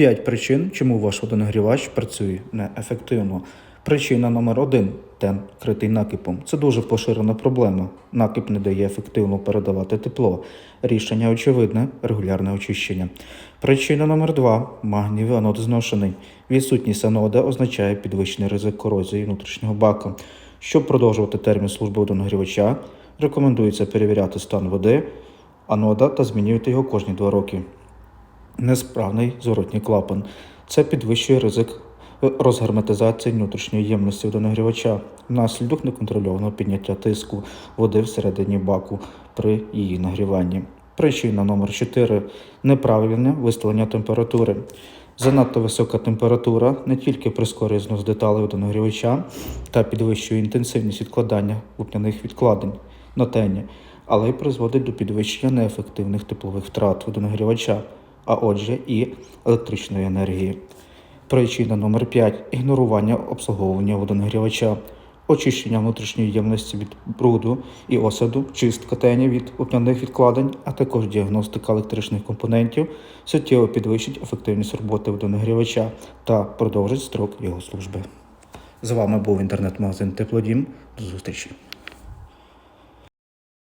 5 причин, чому ваш водонагрівач працює неефективно. Причина номер 1 тен критий накипом. Це дуже поширена проблема. Накип не дає ефективно передавати тепло. Рішення очевидне регулярне очищення. Причина номер 2 магнієвий анод зношений. Відсутність анода означає підвищений ризик корозії внутрішнього бака. Щоб продовжувати термін служби водонагрівача, рекомендується перевіряти стан води, анода та змінювати його кожні 2 роки несправний зворотній клапан. Це підвищує ризик розгерметизації внутрішньої ємності водонагрівача внаслідок неконтрольованого підняття тиску води всередині баку при її нагріванні. Причина номер 4 неправильне виставлення температури. Занадто висока температура не тільки прискорює знос деталей водонагрівача та підвищує інтенсивність відкладання лупняних відкладень на тені, але й призводить до підвищення неефективних теплових втрат водонагрівача, а отже і електричної енергії. Причина номер 5 ігнорування обслуговування водонагрівача, очищення внутрішньої ємності від бруду і осаду, чистка тені від вапняних відкладень, а також діагностика електричних компонентів суттєво підвищить ефективність роботи водонагрівача та продовжить строк його служби. З вами був інтернет-магазин Теплодім. До зустрічі!